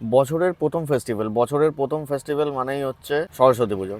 বছরের প্রথম ফেস্টিভ্যাল বছরের প্রথম ফেস্টিভ্যাল মানেই হচ্ছে সরস্বতী পুজো।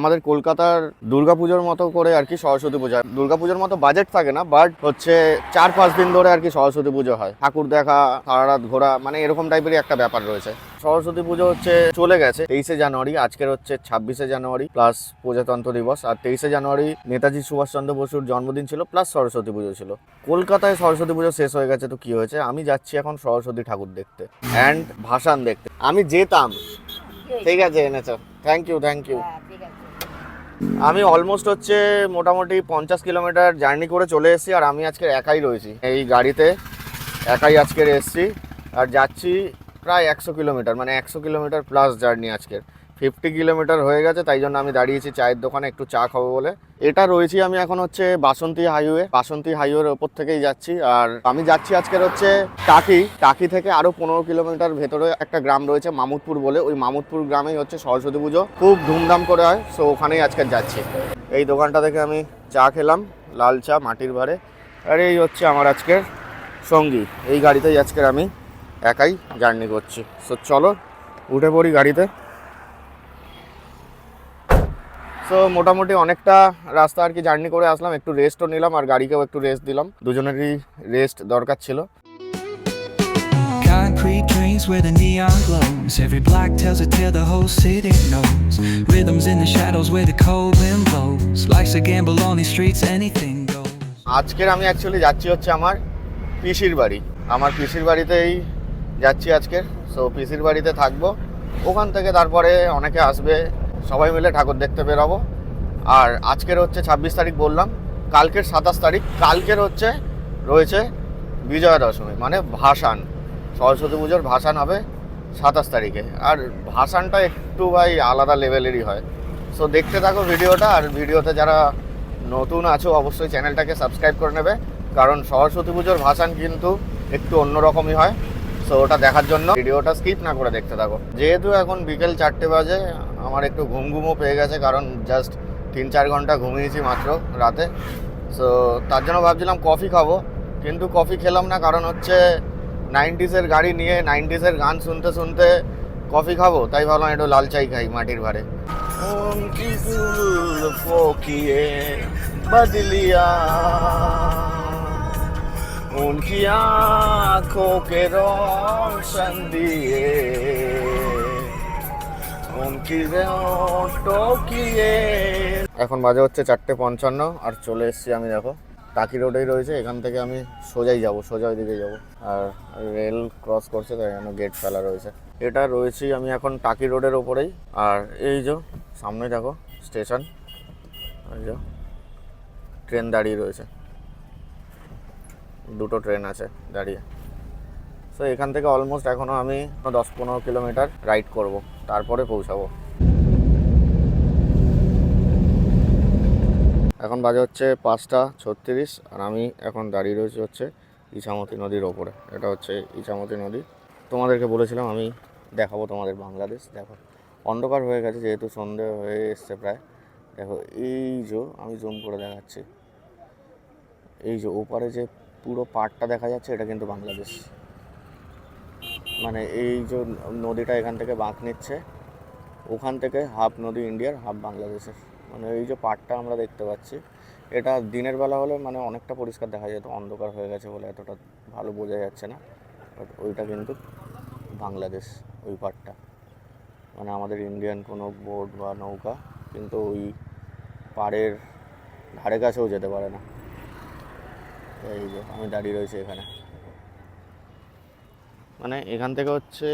আমাদের কলকাতার দুর্গাপুজোর মতো করে আর কি সরস্বতী পূজা। দুর্গাপুজোর মতো বাজেট থাকে না বাট হচ্ছে চার পাঁচ দিন ধরে আর কি সরস্বতী পুজো হয়। ঠাকুর দেখা সারা রাত ঘোরা মানে এরকম টাইপেরই একটা ব্যাপার রয়েছে। সরস্বতী পুজো হচ্ছে চলে গেছে তেইশে জানুয়ারি আজকের হচ্ছে ছাব্বিশে জানুয়ারি প্লাস প্রজাতন্ত্র দিবস। আর তেইশে জানুয়ারি নেতাজি সুভাষচন্দ্র বসুর জন্মদিন ছিল প্লাস সরস্বতী পুজো ছিল। কলকাতায় সরস্বতী পুজো শেষ হয়ে গেছে তো কি হয়েছে? আমি যাচ্ছি এখন সরস্বতী ঠাকুর দেখতে অ্যান্ড ভাসান দেখতে। আমি যেতাম। ঠিক আছে। এনেছো। থ্যাংক ইউ থ্যাংক ইউ আমি অলমোস্ট হচ্ছে মোটামুটি পঞ্চাশ কিলোমিটার জার্নি করে চলে এসেছি আর আমি আজকে একাই রয়েছি। এই গাড়িতে একাই আজকের এসেছি আর যাচ্ছি প্রায় একশো কিলোমিটার মানে একশো কিলোমিটার প্লাস জার্নি আজকের। ফিফটি কিলোমিটার হয়ে গেছে, তাই জন্য আমি দাঁড়িয়েছি চায়ের দোকানে, একটু চা খাব বলে। এটা রয়েছি আমি এখন হচ্ছে বাসন্তী হাইওয়ে, বাসন্তী হাইওয়ের ওপর থেকেই যাচ্ছি। আর আমি যাচ্ছি আজকের হচ্ছে টাকি টাকি থেকে আরও পনেরো কিলোমিটার ভেতরে একটা গ্রাম রয়েছে মামুদপুর বলে। ওই মামুদপুর গ্রামেই হচ্ছে সরস্বতী পুজো, খুব ধুমধাম করে হয় সো ওখানেই আজকে যাচ্ছি। এই দোকানটা থেকে আমি চা খেলাম, লাল চা, মাটির ভারে আর এই হচ্ছে আমার আজকের সঙ্গী। এই গাড়িতেই আজকের আমি একাই জার্নি করছি। সো চলো, উঠে পড়ি গাড়িতে। সো মোটামুটি অনেকটা রাস্তা আর কি জার্নি করে আসলাম একটু রেস্টও নিলাম আর গাড়িকেও একটু রেস্ট দিলাম দুজনেরই রেস্ট দরকার ছিল Concrete dreams where the neon glows. Every block tells a tale the whole city knows. Rhythms in the shadows where the cold wind blows. Life's a gamble on these streets, anything goes. আজকের আমি actually যাচ্ছি হচ্ছে আমার পিসির বাড়ি আমার পিসির বাড়িতেই যাচ্ছি আজকের সো পিসির বাড়িতে থাকব ওখান থেকে তারপরে অনেকে আসবে সবাই মিলে ঠাকুর দেখতে বেরোবো। আর আজকের হচ্ছে ছাব্বিশ তারিখ বললাম, কালকের সাতাশ তারিখ, কালকের হচ্ছে রয়েছে বিজয়া দশমী মানে ভাসান, সরস্বতী পুজোর ভাসান হবে সাতাশ তারিখে। আর ভাসানটা একটু ভাই আলাদা লেভেলেরই হয়। সো দেখতে থাকো ভিডিওটা, আর ভিডিওতে যারা নতুন আছো, অবশ্যই চ্যানেলটাকে সাবস্ক্রাইব করে নেবে, কারণ সরস্বতী পুজোর ভাসান কিন্তু একটু অন্যরকমই হয়। সো ওটা দেখার জন্য ভিডিওটা স্কিপ না করে দেখতে থাকো। যেহেতু এখন বিকেল চারটে বাজে আমার একটু ঘুম ঘুমও পেয়ে গেছে, কারণ জাস্ট তিন চার ঘণ্টা ঘুমিয়েছি মাত্র রাতে। সো তার জন্য ভাবছিলাম কফি খাব, কিন্তু কফি খেলাম না, কারণ হচ্ছে নাইনটিসের গাড়ি নিয়ে নাইনটিসের গান শুনতে শুনতে কফি খাব, তাই ভাবলাম একটু লাল চাই খাই মাটির ভারে উনকি আঁখো কে রোশন দিয়ে। এখন বাজে হচ্ছে চারটে পঞ্চান্ন, আর চলে এসেছি আমি দেখো, টাকি রোডেই রয়েছে, এখান থেকে আমি সোজাই যাব সোজা ওইদিকে যাব। আর রেল ক্রস করছে, তাই জন্য গেট ফেলা রয়েছে। এটা রয়েছি আমি এখন টাকি রোডের ওপরেই, আর এই যে, সামনে দেখো, স্টেশন। এই যে, ট্রেন দাঁড়িয়ে রয়েছে। দুটো ট্রেন আছে দাঁড়িয়ে। সো এখান থেকে অলমোস্ট এখনও আমি দশ পনেরো কিলোমিটার রাইড করব। তারপরে পৌঁছাবো। এখন বাজে হচ্ছে পাঁচটা ছত্রিশ আর আমি এখন দাঁড়িয়ে রয়েছি হচ্ছে ইছামতি নদীর ওপরে। এটা হচ্ছে ইছামতি নদী। তোমাদেরকে বলেছিলাম আমি দেখাবো তোমাদের বাংলাদেশ। দেখো, অন্ধকার হয়ে গেছে যেহেতু সন্ধে হয়ে এসছে প্রায়। দেখো, এই যে আমি জুম করে দেখাচ্ছি। এই যে ওপারে যে পুরো পাড়টা দেখা যাচ্ছে, এটা কিন্তু বাংলাদেশ। মানে এই যে নদীটা এখান থেকে বাঁক নিচ্ছে, ওখান থেকে হাফ নদী ইন্ডিয়ার, হাফ বাংলাদেশের। মানে এই যে পাড়টা আমরা দেখতে পাচ্ছি, এটা দিনের বেলা হলে মানে অনেকটা পরিষ্কার দেখা যেত, অন্ধকার হয়ে গেছে বলে এতটা ভালো বোঝা যাচ্ছে না। বাট ওইটা কিন্তু বাংলাদেশ, ওই পাড়টা। মানে আমাদের ইন্ডিয়ান কোনো বোট বা নৌকা কিন্তু ওই পাড়ের ধারে কাছেও যেতে পারে না। এই যে, আমি দাঁড়িয়ে রয়েছি এখানে। মানে এখান থেকে হচ্ছে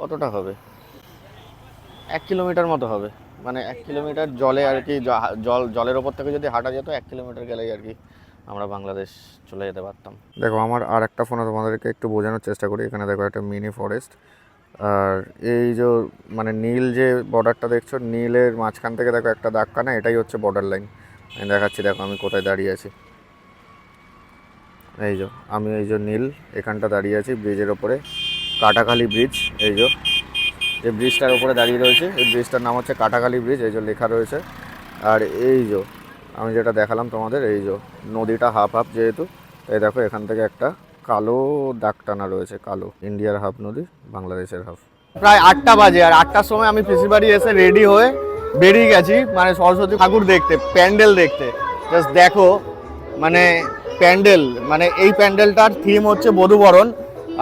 কতটা হবে? এক কিলোমিটার মতো হবে। মানে এক কিলোমিটার জলে আর কি জল, জলের ওপর থেকে যদি হাঁটা যেত, এক কিলোমিটার গেলেই আর কি আমরা বাংলাদেশ চলে যেতে পারতাম। দেখো, আমার আর একটা ফোনে তোমাদেরকে একটু বোঝানোর চেষ্টা করি। এখানে দেখো একটা মিনি ফরেস্ট আর এই যে মানে নীল যে বর্ডারটা দেখছ, নীলের মাঝখান থেকে দেখো একটা দাগ কানা এটাই হচ্ছে বর্ডার লাইন আমি দেখাচ্ছি, দেখো আমি কোথায় দাঁড়িয়ে আছি। এই যে, আমি এই যে নীল, এখানটা দাঁড়িয়ে আছি ব্রিজের ওপরে। কাটাখালি ব্রিজ এই যে। যে ব্রিজটার ওপরে দাঁড়িয়ে রয়েছে। এই ব্রিজটার নাম হচ্ছে কাটাখালি ব্রিজ এই যে লেখা রয়েছে। আর এই যে, আমি যেটা দেখালাম তোমাদের, এই যে, নদীটা হাফ হাফ যেহেতু, এই দেখো এখান থেকে একটা কালো দাগ টানা রয়েছে, কালো। ইন্ডিয়ার হাফ নদী, বাংলাদেশের হাফ প্রায় আটটা বাজে, আর আটটার সময় আমি পিসির বাড়ি এসে রেডি হয়ে বেরিয়ে গেছি মানে সরস্বতী ঠাকুর দেখতে, প্যান্ডেল দেখতে। জাস্ট দেখো মানে প্যান্ডেল মানে এই প্যান্ডেলটার থিম হচ্ছে বধুবরণ।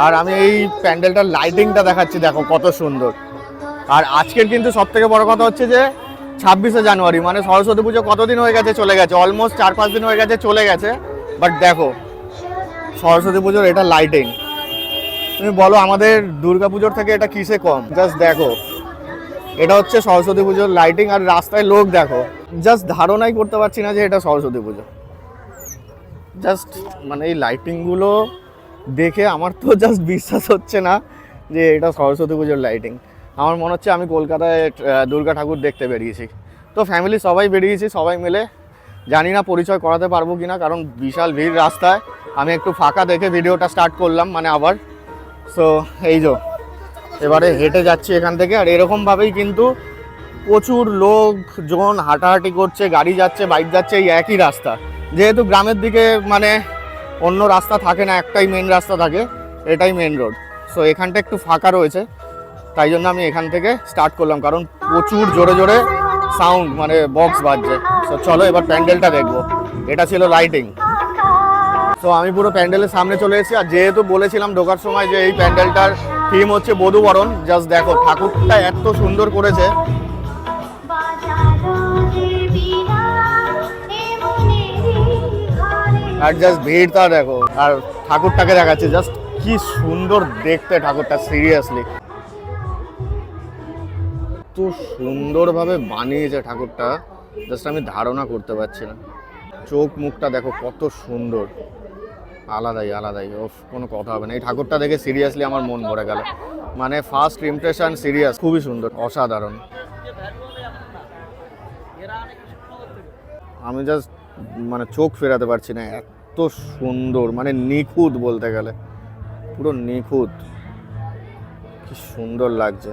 আর আমি এই প্যান্ডেলটার লাইটিংটা দেখাচ্ছি, দেখো কত সুন্দর। আর আজকের কিন্তু সব থেকে বড় কথা হচ্ছে যে, ছাব্বিশে জানুয়ারি মানে সরস্বতী পুজো কতদিন হয়ে গেছে চলে গেছে? অলমোস্ট চার পাঁচ দিন হয়ে গেছে চলে গেছে। বাট দেখো, সরস্বতী পুজোর এটা লাইটিং তুমি বলো, আমাদের দুর্গা পুজোর থেকে এটা কিসে কম? জাস্ট দেখো, এটা হচ্ছে সরস্বতী পুজোর লাইটিং আর রাস্তায় লোক দেখো। জাস্ট ধারণাই করতে পারছি না যে এটা সরস্বতী পুজো। জাস্ট মানে এই লাইটিংগুলো দেখে আমার তো জাস্ট বিশ্বাস হচ্ছে না যে এটা সরস্বতী পুজোর লাইটিং আমার মনে হচ্ছে আমি কলকাতায় দুর্গা ঠাকুর দেখতে বেরিয়েছি। তো ফ্যামিলি সবাই বেরিয়েছি, সবাই মিলে। জানি না পরিচয় করাতে পারব কি না কারণ বিশাল ভিড় রাস্তায়। আমি একটু ফাঁকা দেখে ভিডিওটা স্টার্ট করলাম মানে আবার। সো এই যো, এবারে হেঁটে যাচ্ছি এখান থেকে, আর এরকমভাবেই কিন্তু প্রচুর লোক লোকজন হাঁটাহাঁটি করছে, গাড়ি যাচ্ছে বাইক যাচ্ছে, এই একই রাস্তা। যেহেতু গ্রামের দিকে মানে অন্য রাস্তা থাকে না, একটাই মেন রাস্তা থাকে, এটাই মেন রোড সো এখানটা একটু ফাঁকা রয়েছে, তাই জন্য আমি এখান থেকে স্টার্ট করলাম, কারণ প্রচুর জোরে জোরে সাউন্ড মানে বক্স বাজছে। সো চলো এবার প্যান্ডেলটা দেখব। এটা ছিল লাইটিং তো আমি পুরো প্যান্ডেলের সামনে চলে এসেছি, আর যেহেতু বলেছিলাম ঢোকার সময় যে এই প্যান্ডেলটার থিম হচ্ছে বধুবরণ জাস্ট দেখো, ঠাকুরটা এত সুন্দর করেছে আর জাস্ট ভিড়টা দেখো। আর ঠাকুরটাকে দেখাচ্ছে জাস্ট কি সুন্দর দেখতে ঠাকুরটা সিরিয়াসলি এত সুন্দরভাবে বানিয়েছে ঠাকুরটা জাস্ট আমি ধারণা করতে পারছি না। চোখ মুখটা দেখো কত সুন্দর। আলাদাই আলাদাই ও কোনো কথা হবে না। এই ঠাকুরটা দেখে সিরিয়াসলি আমার মন ভরে গেল। মানে ফার্স্ট ইমপ্রেশন সিরিয়াস খুবই সুন্দর, অসাধারণ। আমি জাস্ট মানে চোখ ফেরাতে পারছি না, এত সুন্দর মানে নিখুঁত বলতে গেলে। পুরো নিখুঁত। কি সুন্দর লাগছে।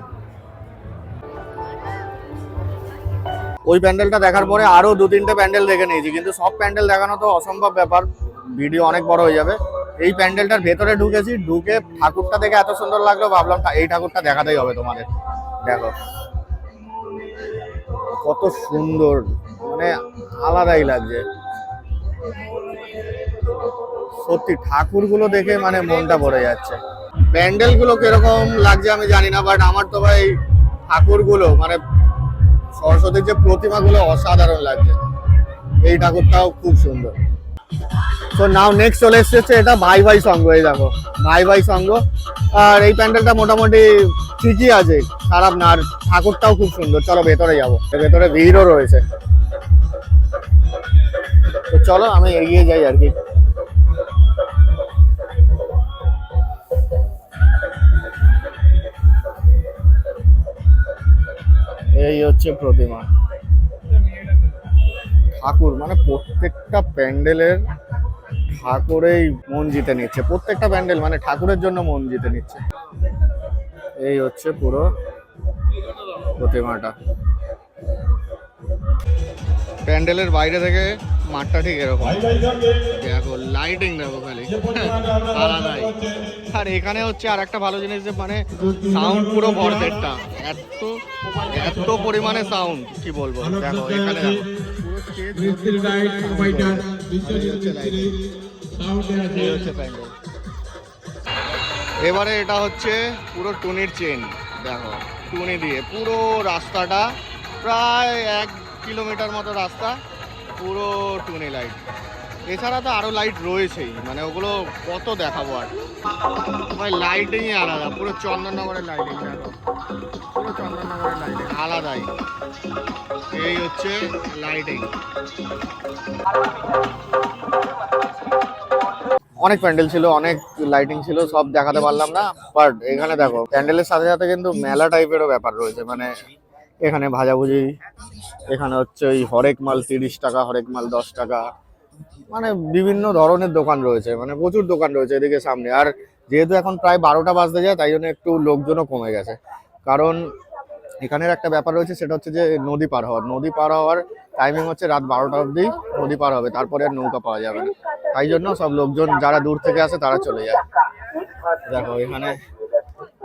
ওই প্যান্ডেলটা দেখার পরে আরও দু তিনটে প্যান্ডেল দেখে নিয়েছি, কিন্তু সব প্যান্ডেল দেখানো তো অসম্ভব ব্যাপার। ভিডিও অনেক বড় হয়ে যাবে। এই প্যান্ডেলটার ভেতরে ঢুকেছি, ঢুকে ঠাকুরটা দেখে এত সুন্দর লাগল, ভাবলাম এই ঠাকুরটা দেখাতেই হবে তোমাদের। দেখো। কত সুন্দর মানে আলাদাই লাগছে। সত্যি, ঠাকুরগুলো দেখে মানে মনটা ভরে যাচ্ছে। প্যান্ডেলগুলো কীরকম লাগছে আমি জানি না বাট আমার তো ভাই ঠাকুরগুলো মানে সরস্বতীর যে প্রতিমাগুলো অসাধারণ লাগছে। এই ঠাকুরটাও খুব সুন্দর। তো নাও নেক্সট চলে এসেছে এটা ভাই ভাই সঙ্গ, এই দেখো ভাই ভাই সঙ্গ। আর এই প্যান্ডেলটা মোটামুটি ঠিকই আছে খারাপ না আর ঠাকুরটাও খুব সুন্দর। চলো ভেতরে যাব। ভেতরে ভিড়ও রয়েছে। তো চলো, আমি এগিয়ে যাই আর কি। এই হচ্ছে প্রতিমা। ঠাকুর মানে প্রত্যেকটা প্যান্ডেলের ঠাকুরেই মন জিতে নিচ্ছে। প্রত্যেকটা প্যান্ডেল মানে ঠাকুরের জন্য মন জিতে নিচ্ছে। এই হচ্ছে পুরো প্রতিমাটা। প্যান্ডেলের বাইরে থেকে মাঠটা ঠিক এরকম। দেখো লাইটিং দেখো খালি। আর এখানে হচ্ছে আর একটা ভালো জিনিস যে মানে সাউন্ড পুরো ভরপেটটা। এত এত পরিমাণে সাউন্ড কি বলব? দেখো, এখানে এবারে এটা হচ্ছে পুরো টুনির চেন দেখো। টুনি দিয়ে পুরো রাস্তাটা প্রায় এক কিলোমিটার মতো রাস্তা। পুরো টুনি লাইট এছাড়া তো আরও লাইট রয়েছেই মানে ওগুলো কত দেখাবো আর। ভাই লাইটিংই আলাদা, পুরো চন্দননগরের লাইটিং পুরো চন্দননগরের লাইটিং আলাদাই। এই হচ্ছে লাইটিং অনেক প্যান্ডেল ছিল, অনেক লাইটিং ছিল, সব দেখাতে পারলাম না। বাট এখানে দেখো, প্যান্ডেলের সাথে সাথে কিন্তু মেলা টাইপেরও ব্যাপার রয়েছে মানে এখানে ভাজাভুজি, এখানে হচ্ছে ওই হরেক মাল তিরিশ টাকা, হরেক মাল দশ টাকা। মানে বিভিন্ন ধরনের দোকান রয়েছে মানে প্রচুর দোকান রয়েছে এদিকে সামনে। আর যেহেতু এখন প্রায় বারোটা বাজতে যায়, তাই জন্য একটু লোকজনও কমে গেছে। কারণ এখানের একটা ব্যাপার রয়েছে, সেটা হচ্ছে যে নদী পার হওয়ার। নদী পার হওয়ার টাইমিং হচ্ছে রাত বারোটা অবধি নদী পার হবে, তারপরে আর নৌকা পাওয়া যাবে না। তাই জন্য সব লোকজন যারা দূর থেকে আসে, তারা চলে যায়। দেখো, এখানে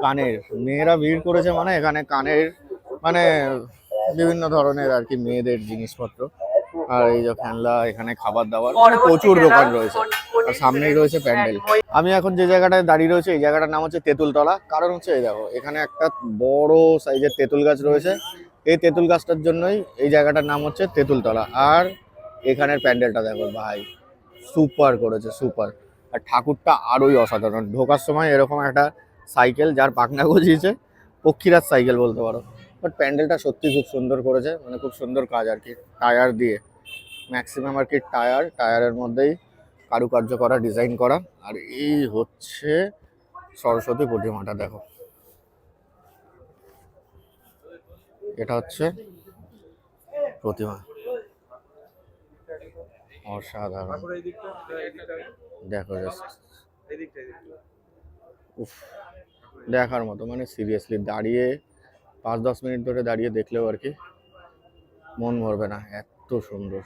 কানের, মেয়েরা ভিড় করেছে মানে এখানে কানের মানে বিভিন্ন ধরনের আর কি মেয়েদের জিনিসপত্র। আর এই যে খেলনা এখানে খাবার দাবার মানে প্রচুর দোকান রয়েছে। আর সামনেই রয়েছে প্যান্ডেল। আমি এখন যে জায়গাটায় দাঁড়িয়ে রয়েছে এই জায়গাটার নাম হচ্ছে তেঁতুলতলা। কারণ হচ্ছে এই দেখো এখানে একটা বড় সাইজের তেঁতুল গাছ রয়েছে। এই তেঁতুল গাছটার জন্যই এই জায়গাটার নাম হচ্ছে তেঁতুলতলা। আর এখানের প্যান্ডেলটা দেখো ভাই সুপার করেছে সুপার। আর ঠাকুরটা আরোই অসাধারণ। ঢোকার সময় এরকম একটা সাইকেল যার পাখনা গজিয়েছে পক্ষীরাজ সাইকেল বলতে পারো। বাট প্যান্ডেলটা সত্যি খুব সুন্দর করেছে মানে খুব সুন্দর কাজ আর কি, টায়ার দিয়ে। ম্যাক্সিমাম আর কি টায়ার, টায়ারের মধ্যেই কারুকার্য করা ডিজাইন করা। আর এই হচ্ছে সরস্বতী প্রতিমাটা, দেখো। এটা হচ্ছে প্রতিমা। অসাধারণ। দেখো উফ, দেখার মতো মানে সিরিয়াসলি দাঁড়িয়ে পাঁচ দশ মিনিট ধরে দাঁড়িয়ে দেখলেও আর কি মন ভরবে না, এত সুন্দর।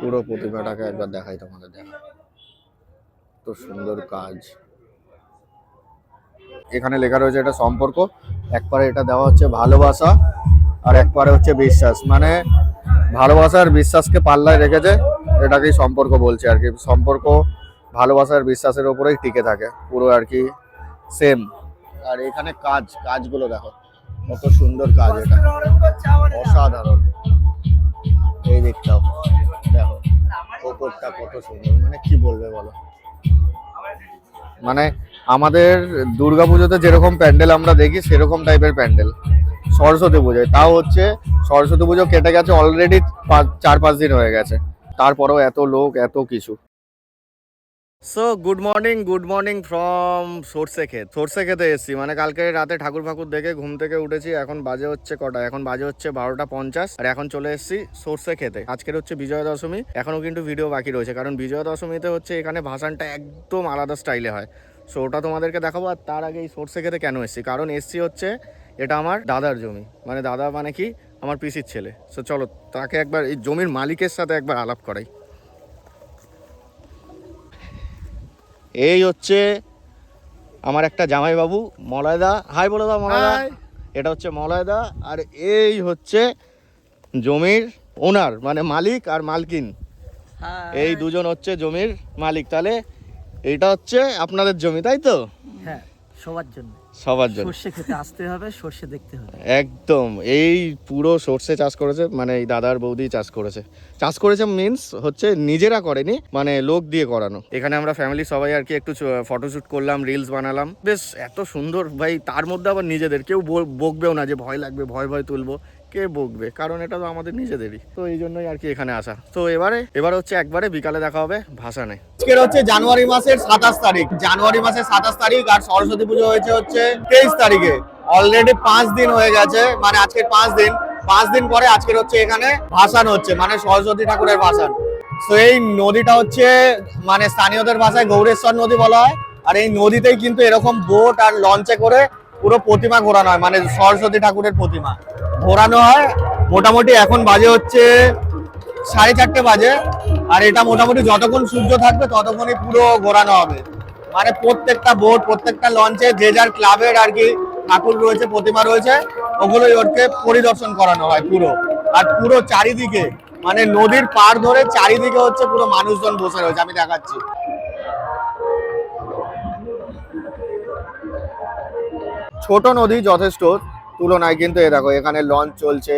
পুরো প্রতিমাটাকে একবার দেখাই তোমাদের, দেখা। তো সুন্দর কাজ। এখানে লেখা রয়েছে এটা সম্পর্ক, একবারে এটা দেওয়া হচ্ছে ভালোবাসা আর একবারে হচ্ছে বিশ্বাস। মানে ভালোবাসা আর বিশ্বাসকে পাল্লায় রেখেছে, এটাকেই সম্পর্ক বলছে আর কি। সম্পর্ক ভালোবাসা আর বিশ্বাসের ওপরেই টিকে থাকে। পুরো আর কি সেম আর এখানে কাজ, কাজগুলো দেখো। কত সুন্দর কাজ এটা। অসাধারণ। এই দিকটাও। দেখো, ওপরটা কত সুন্দর। মানে কি বলবে বলো? মানে আমাদের দুর্গাপুজোতে যেরকম প্যান্ডেল আমরা দেখি, সেরকম টাইপের প্যান্ডেল। সরস্বতী পুজোয়। তাও হচ্ছে সরস্বতী পুজো কেটে গেছে অলরেডি চার, পাঁচ দিন হয়ে গেছে। তারপরেও এত লোক, এত কিছু। So good morning good morning from সর্ষে ক্ষেত সর্ষে খেতে এসেছি। মানে কালকে রাতে ঠাকুর ফাকুর দেখে ঘুম থেকে উঠেছি। এখন বাজে হচ্ছে কটা? এখন বাজে হচ্ছে বারোটা পঞ্চাশ। আর এখন চলে এসেছি সর্ষে খেতে আজকের হচ্ছে বিজয়া দশমী এখনও কিন্তু ভিডিও বাকি রয়েছে। কারণ বিজয়া দশমীতে হচ্ছে এখানে ভাসানটা একদম আলাদা স্টাইলে হয়। সো ওটা তোমাদেরকে দেখাবো। আর তার আগে এই সর্ষে খেতে কেন এসেছি? কারণ এসছি হচ্ছে এটা আমার দাদার জমি। মানে দাদা মানে কি? আমার পিসির ছেলে। সো চলো তাকে একবার এই জমির মালিকের সাথে একবার আলাপ করাই। এই হচ্ছে আমার একটা জামাইবাবু মলয়দা। হাই বলে দাও মলয়দা। এটা হচ্ছে মলয়দা আর এই হচ্ছে জমির ওনার মানে মালিক আর মালকিন। এই দুজন হচ্ছে জমির মালিক। তাহলে এটা হচ্ছে আপনাদের জমি তাই তো? হ্যাঁ। সবার জন্য। সবার জন্য। সর্ষে খেতে আসতে হবে সর্ষে দেখতে হবে। একদম। এই পুরো সর্ষে চাষ করেছে মানে এই দাদার বৌদি চাষ করেছে। চাষ করেছে মিন্স হচ্ছে নিজেরা করেনি মানে লোক দিয়ে করানো। এখানে আমরা ফ্যামিলি সবাই আর কি একটু ফটোশুট করলাম রিলস বানালাম। বেশ এত সুন্দর। ভাই তার মধ্যে আবার নিজেদের। কেউ বকবেও না যে ভয় লাগবে ভয় ভয় তুলবো। কে বকবে? কারণ এটা তো আমাদের নিজেদেরই। তো এই জন্যই আর কি এখানে আসা। তো এবারে, এবার হচ্ছে একবারে বিকালে দেখা হবে ভাসানে আজকের হচ্ছে জানুয়ারি মাসের সাতাশ তারিখ। জানুয়ারি মাসের সাতাশ তারিখ আর সরস্বতী পুজো হয়েছে হচ্ছে তেইশ তারিখে। অলরেডি পাঁচ দিন হয়ে গেছে। মানে আজকের পাঁচ দিন। পাঁচ দিন পরে আজকের হচ্ছে এখানে ভাসান হচ্ছে মানে সরস্বতী ঠাকুরের ভাসান। তো এই নদীটা হচ্ছে মানে স্থানীয়দের ভাষায় গৌরেশ্বর নদী বলা হয়। আর এই নদীতেই কিন্তু এরকম বোট আর লঞ্চে করে পুরো প্রতিমা ঘোরানো হয়। মানে সরস্বতী ঠাকুরের প্রতিমা। ঘোরানো হয়। মোটামুটি এখন বাজে হচ্ছে সাড়ে চারটে বাজে। আর এটা মোটামুটি যতক্ষণ সূর্য থাকবে ততক্ষণই পুরো ঘোরানো হবে। মানে প্রত্যেকটা বোট প্রত্যেকটা লঞ্চে যে যার ক্লাবের আর কি ঠাকুর রয়েছে, প্রতিমা রয়েছে, ওগুলোই ওরকে পরিদর্শন করানো হয় পুরো। আর পুরো চারিদিকে মানে নদীর পার ধরে চারিদিকে হচ্ছে পুরো মানুষজন বসে রয়েছে, আমি দেখাচ্ছি। ছোট নদী যথেষ্ট তুলনায় কিন্তু এ দেখো, এখানে লঞ্চ চলছে,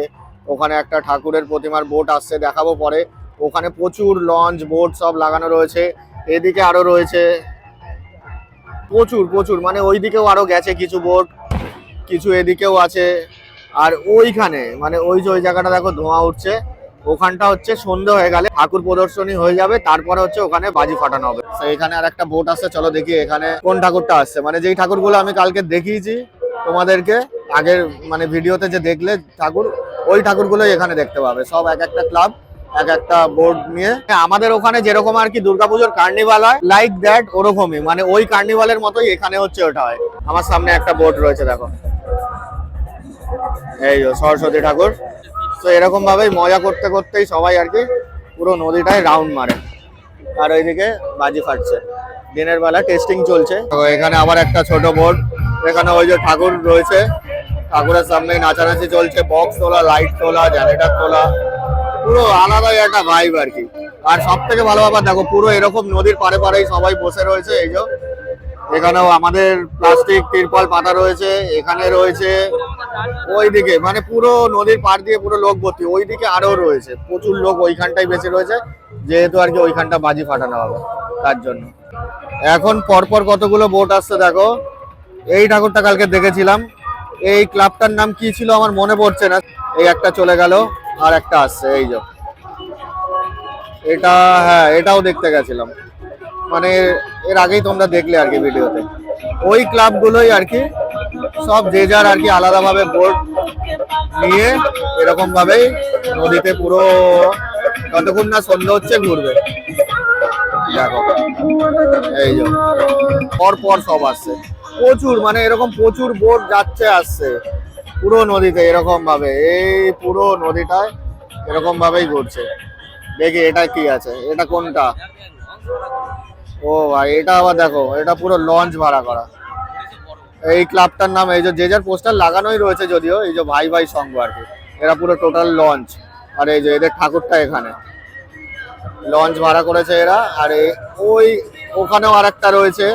ওখানে একটা ঠাকুরের প্রতিমার বোট আসছে, দেখাবো পরে। ওখানে প্রচুর লঞ্চ বোট সব লাগানো রয়েছে, এদিকে আরও রয়েছে। প্রচুর প্রচুর মানে ওই দিকেও আরও গেছে কিছু বোট কিছু এদিকেও আছে। আর ওইখানে মানে ওই যে ওই জায়গাটা দেখো, ধোঁয়া উঠছে, ওখানটা হচ্ছে সন্ধে হয়ে গেলে ঠাকুর প্রদর্শনী হয়ে যাবে, তারপরে হচ্ছে ওখানে বাজি ফাটানো হবে। এখানে আর একটা বোট আসছে, চলো দেখি এখানে কোন ঠাকুরটা আসছে। মানে যেই ঠাকুরগুলো আমি কালকে দেখিয়েছি তোমাদেরকে আগের মানে ভিডিওতে যে দেখলে ঠাকুর, ওই ঠাকুরগুলোই এখানে দেখতে পাবে। সব এক একটা ক্লাব, এক একটা বোর্ড নিয়ে। আমাদের ওখানে যেরকম আর কি দুর্গাপুজোর কার্নিভাল হয় লাইক দ্যাট ওরকমই। মানে ওই কার্নিভালের মতোই এখানে হচ্ছে ওটা হয়। আমার সামনে একটা বোর্ড রয়েছে, দেখো। এই সরস্বতী ঠাকুর। তো এরকম ভাবেই মজা করতে করতেই সবাই আর কি পুরো নদীটায় রাউন্ড মারে। আর ওইদিকে বাজি ফাটছে। দিনের বেলা টেস্টিং চলছে। তো এখানে আবার একটা ছোট বোর্ড এখানে ওই যে ঠাকুর রয়েছে। ঠাকুরের সামনে নাচানাচি চলছে বক্স তোলা লাইট তোলা জেনারেটর তোলা। পুরো আলাদাই একটা ভাইব আর কি। আর সব থেকে ভালো ব্যাপার, দেখো, পুরো এরকম নদীর পাড়ে পাড়েই সবাই বসে রয়েছে, এই যে। এখানেও আমাদের প্লাস্টিক তিরপল পাতা রয়েছে, এখানে রয়েছে ওইদিকে মানে পুরো নদীর পাড় দিয়ে পুরো লোক ভর্তি, ওইদিকে আরও রয়েছে, প্রচুর লোক ওইখানটাই বেঁচে রয়েছে, যেহেতু আর কি ওইখানটা বাজি ফাটানো হবে, তার জন্য। এখন পরপর কতগুলো বোট আসছে, দেখো। এই ঠাকুরটা কালকে দেখেছিলাম এই ক্লাবটার নাম কি ছিল আমার মনে পড়ছে না। এই একটা চলে গেল, আর একটা আসছে, এই যে। এটা হ্যাঁ এটাও দেখতে গেছিলাম। মানে এর আগেই তোমরা দেখলে আর কি ভিডিওতে। ওই ক্লাবগুলোই আর কি সব যে যার আর কি আলাদাভাবে বোর্ড নিয়ে এরকম ভাবেই নদীতে পুরো যতক্ষণ না সন্ধ্যা হচ্ছে ঘুরবে। দেখো, এই পর পর সব আসছে। প্রচুর মানে এরকম প্রচুর বোট যাচ্ছে আসছে। পুরো নদীতে এরকম ভাবে এই পুরো নদীটায় এরকম ভাবেই ঘুরছে। দেখি এটা কি আছে, এটা কোনটা? ও ভাই, এটা আবার দেখো, এটা পুরো লঞ্চ ভাড়া করা। এই ক্লাবটার নাম, এই যে যার পোস্টার লাগানোই রয়েছে যদিও, এই যে ভাই ভাই সংঘ আর কি। এরা পুরো টোটাল লঞ্চ। আর এই যে এদের ঠাকুরটা এখানে। লঞ্চ ভাড়া করেছে এরা, আর ওই ওখানেও আর রয়েছে।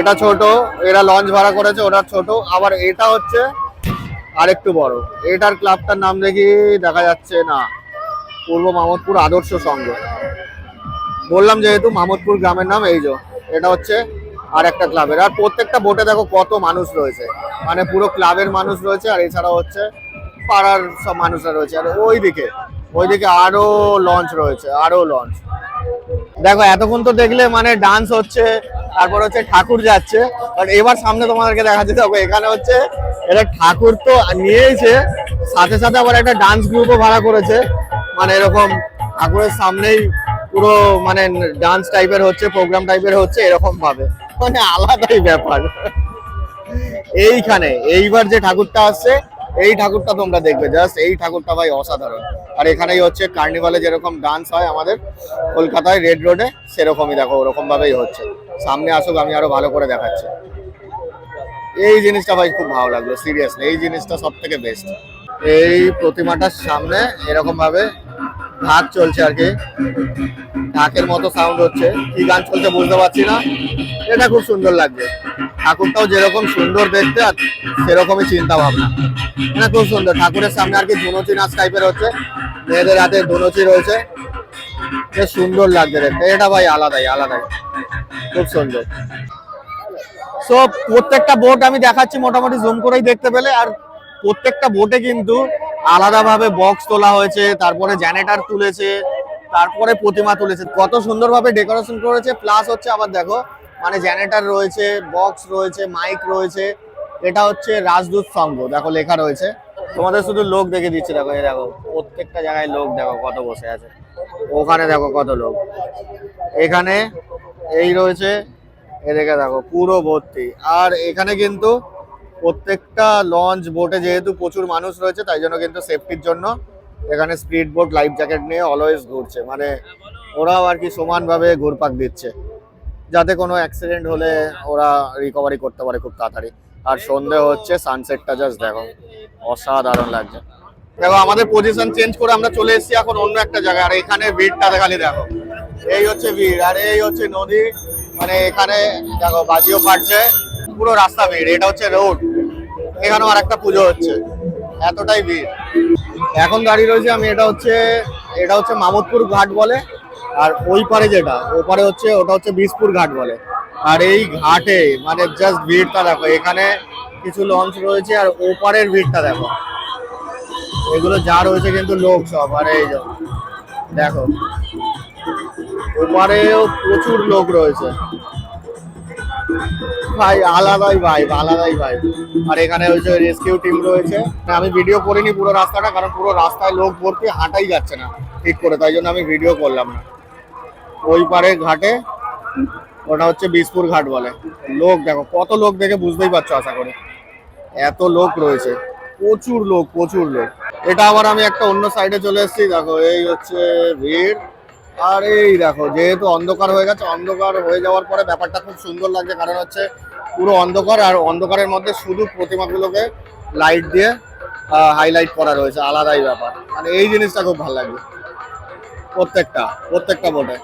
এটা ছোট, এরা লঞ্চ ভাড়া করেছে ওটা ছোট। আবার এটা হচ্ছে আরেকটু বড়। এটার ক্লাবটার নাম দেখি, দেখা যাচ্ছে না। পূর্ব মামদপুর আদর্শ সংঘ। বললাম যেহেতু মামদপুর গ্রামের নাম, এই যে, এটা হচ্ছে আর একটা ক্লাবের আর প্রত্যেকটা বোটে দেখো কত মানুষ রয়েছে। মানে পুরো ক্লাবের মানুষ রয়েছে, আর এছাড়া হচ্ছে পাড়ার সব মানুষরা রয়েছে। আর ওইদিকে ওইদিকে আরও লঞ্চ রয়েছে, আরও লঞ্চ দেখো, এতক্ষণ তো দেখলে মানে ডান্স হচ্ছে তারপর হচ্ছে ঠাকুর যাচ্ছে। এবার সামনে তোমাদেরকে দেখো, এখানে হচ্ছে এটা ঠাকুর তো নিয়েছে সাথে সাথে আবার একটা ডান্স গ্রুপও ভাড়া করেছে। মানে এরকম ঠাকুরের সামনেই পুরো মানে ডান্স টাইপের হচ্ছে প্রোগ্রাম টাইপের হচ্ছে, এরকম ভাবে। মানে আলাদাই ব্যাপার। এইখানে, এইবার যে ঠাকুরটা আসছে, এই ঠাকুরটা তোমরা দেখবে জাস্ট এই ঠাকুরটা ভাই অসাধারণ। আর এখানেই হচ্ছে কার্নিভালে যেরকম ডান্স হয় আমাদের, কলকাতায় রেড রোডে সেরকমই দেখো, ওরকম ভাবেই হচ্ছে। সামনে আসুক, আমি আরও ভালো করে দেখাচ্ছি। এই জিনিসটা ভাই খুব ভালো লাগল সিরিয়াসলি এই জিনিসটা সব থেকে বেস্ট এই প্রতিমাটার সামনে এরকম ভাবে ঢাক চলছে আর কি। ঢাকের মতো সাউন্ড হচ্ছে। কি গান চলছে বুঝতে পারছি না। এটা খুব সুন্দর লাগবে ঠাকুরটাও যেরকম সুন্দর দেখতে আর সেরকমই চিন্তা ভাবনা মানে খুব সুন্দর। ঠাকুরের সামনে আর কি ধুনুচি নাচ টাইপের হচ্ছে। মেয়েদের হাতে ধুনুচি রয়েছে। বেশ সুন্দর লাগছে দেখতে। এটা ভাই আলাদাই আলাদাই। খুব সুন্দর। সো প্রত্যেকটা বোট আমি দেখাচ্ছি মোটামুটি জুম করেই দেখতে পেলে। আর প্রত্যেকটা বোটে কিন্তু আলাদাভাবে বক্স তোলা হয়েছে, তারপরে জেনারেটর তুলেছে, তারপরে প্রতিমা তুলেছে। কত সুন্দরভাবে ডেকোরেশন করেছে। প্লাস হচ্ছে আবার দেখো মানে জেনারেটর রয়েছে বক্স রয়েছে মাইক রয়েছে। এটা হচ্ছে রাজদূত সংঘ দেখো লেখা রয়েছে। তোমাদের শুধু লোক দেখে দিচ্ছে, দেখো, এই দেখো, প্রত্যেকটা জায়গায় লোক, দেখো, কত বসে আছে। ওখানে দেখো কত লোক। এখানে এই রয়েছে এদিকে দেখো পুরো ভর্তি। আর এখানে কিন্তু প্রত্যেকটা লঞ্চ বোটে যেহেতু প্রচুর মানুষ রয়েছে, তাই জন্য কিন্তু সেফটির জন্য এখানে স্পিড বোট লাইফ জ্যাকেট নিয়ে অলওয়েজ ঘুরছে। মানে ওরাও আর কি সমানভাবে ঘুরপাক দিচ্ছে। যাতে কোনো অ্যাক্সিডেন্ট হলে ওরা রিকভারি করতে পারে খুব তাড়াতাড়ি। আর সন্ধে হচ্ছে সানসেটটা জাস্ট দেখো। অসাধারণ লাগছে। দেখো, আমাদের পজিশন চেঞ্জ করে আমরা চলে এসেছি এখন অন্য একটা জায়গায়। আর এখানে ভিড়টা খালি দেখো। এই হচ্ছে ভিড়, আর এই হচ্ছে নদী। মানে এখানে দেখো, বাজিও ফাটছে। পুরো রাস্তা ভিড়, এটা হচ্ছে রোড এখানেও আর একটা পুজো হচ্ছে। এতটাই ভিড়। এখন দাঁড়িয়ে রয়েছে আমি, এটা হচ্ছে এটা হচ্ছে মামুদপুর ঘাট বলে, আর ওই পারে যেটা ওপারে হচ্ছে, ওটা হচ্ছে বিষপুর ঘাট বলে। আর এই ঘাটে মানে জাস্ট ভিড়টা দেখো, এখানে কিছু লঞ্চ রয়েছে আর ওপারের ভিড়টা দেখো। এগুলো যা রয়েছে কিন্তু লোক সব, আর এই যে, দেখো। ওপারেও প্রচুর লোক রয়েছে। ভাই, আলাদাই ভাই আলাদাই ভাই আর এখানে ওই যে রেস্কিউ টিম রয়েছে। আমি ভিডিও করিনি পুরো রাস্তাটা, কারণ পুরো রাস্তায় লোক ভর্তি, হাঁটাই যাচ্ছে না ঠিক করে, তাই জন্য আমি ভিডিও করলাম না। ওই পারে ঘাটে, ওটা হচ্ছে বিসপুর ঘাট বলে। লোক দেখো, কত লোক দেখে বুঝতেই পারছ আশা করি। এত লোক রয়েছে। প্রচুর লোক প্রচুর লোক। এটা আবার আমি একটা অন্য সাইডে চলে এসেছি। দেখো, এই হচ্ছে ভিড় আর এই দেখো, যেহেতু অন্ধকার হয়ে গেছে, অন্ধকার হয়ে যাওয়ার পরে ব্যাপারটা খুব সুন্দর লাগছে। কারণ হচ্ছে পুরো অন্ধকার, আর অন্ধকারের মধ্যে শুধু প্রতিমাগুলোকে লাইট দিয়ে হাইলাইট করা রয়েছে। আলাদাই ব্যাপার। মানে এই জিনিসটা খুব ভালো লাগে প্রত্যেকটা প্রত্যেকটা বোটে।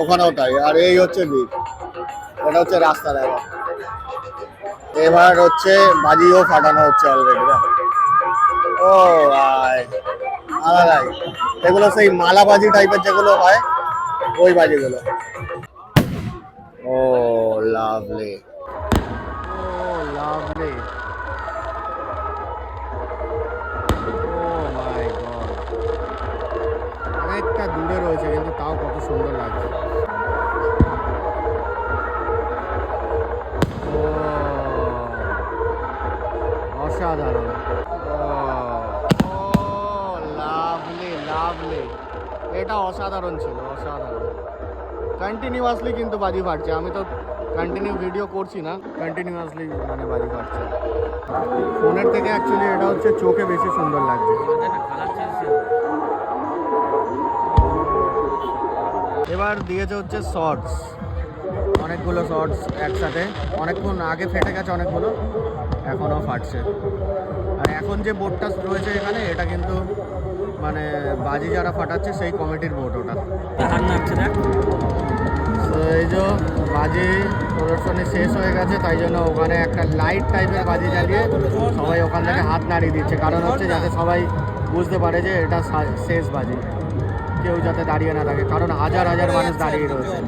ওখানেও তাই। আর এই হচ্ছে ভিড় এটা হচ্ছে রাস্তা দেখো এবার হচ্ছে, বাজিও ফাটানো হচ্ছে অলরেডি ও আলাদাই এগুলো সেই মালা বাজি টাইপের যেগুলো হয়, ওই বাজিগুলো। Oh lovely oh lovely continuously কিন্তু বাজি ফাটছে। আমি তো কন্টিনিউ ভিডিও করছি না কন্টিনিউয়াসলি মানে বাজি ফাটছে। ফোনের থেকে অ্যাকচুয়ালি এটা হচ্ছে চোখে বেশি সুন্দর লাগছে। এবার দিয়েছে হচ্ছে শর্টস অনেকগুলো শর্টস একসাথে। অনেকক্ষণ আগে ফেটে গেছে অনেকগুলো, এখনও ফাটছে। আর এখন যে বোর্ডটা রয়েছে এখানে, এটা কিন্তু মানে বাজি যারা ফাটাচ্ছে সেই কমিটির বোর্ড ওটা। তো এই যে বাজি প্রদর্শনী শেষ হয়ে গেছে, তাই জন্য ওখানে একটা লাইট টাইপের বাজি জ্বালিয়ে সবাই ওখান থেকে হাত নাড়িয়ে দিচ্ছে। কারণ হচ্ছে যাতে সবাই বুঝতে পারে যে এটা শেষ বাজি, কেউ যাতে দাঁড়িয়ে না থাকে, কারণ হাজার হাজার মানুষ দাঁড়িয়ে রয়েছে।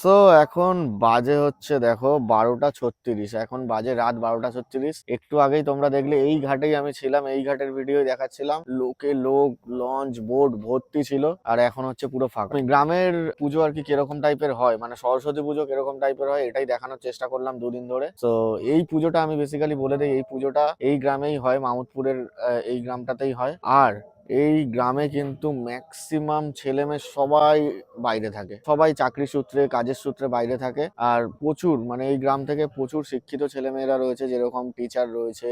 সো এখন বাজে হচ্ছে দেখো বারোটা ছত্রিশ। এখন বাজে রাত বারোটা ছত্রিশ। একটু আগেই তোমরা দেখলে এই ঘাটেই আমি ছিলাম, এই ঘাটের ভিডিও দেখাচ্ছিলাম। লোকে লোক, লঞ্চ বোট ভর্তি ছিল আর এখন হচ্ছে পুরো ফাঁকা। গ্রামের পুজো আর কি কীরকম টাইপের হয় মানে সরস্বতী পুজো কীরকম টাইপের হয়, এটাই দেখানোর চেষ্টা করলাম দুদিন ধরে। তো এই পুজোটা আমি বেসিক্যালি বলে দিই, এই পুজোটা এই গ্রামেই হয়, মামুদপুরের এই গ্রামটাতেই হয়। আর এই গ্রামে কিন্তু ম্যাক্সিমাম ছেলেমেয়ে সবাই বাইরে থাকে। সবাই চাকরি সূত্রে, কাজের সূত্রে বাইরে থাকে। আর প্রচুর মানে এই গ্রাম থেকে প্রচুর শিক্ষিত ছেলেমেয়েরা রয়েছে, যেরকম টিচার রয়েছে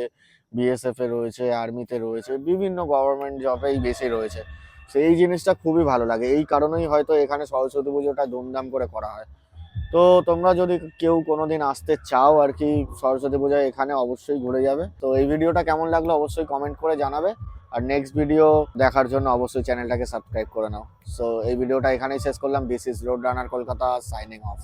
বিএসএফ এ রয়েছে আর্মিতে রয়েছে, বিভিন্ন গভর্নমেন্ট জবেই বেশি রয়েছে। তো এই জিনিসটা খুবই ভালো লাগে। এই কারণেই হয়তো এখানে সরস্বতী পুজোটা ধুমধাম করে করা হয়। তো তোমরা যদি কেউ কোনোদিন আসতে চাও আর কি সরস্বতী পূজায় এখানে অবশ্যই ঘুরে যাবে। তো এই ভিডিওটা কেমন লাগল অবশ্যই কমেন্ট করে জানাবে। আর নেক্সট ভিডিও দেখার জন্য অবশ্যই চ্যানেলটাকে সাবস্ক্রাইব করে নাও। সো এই ভিডিওটা এখানেই শেষ করলাম। This is road runner Kolkata signing off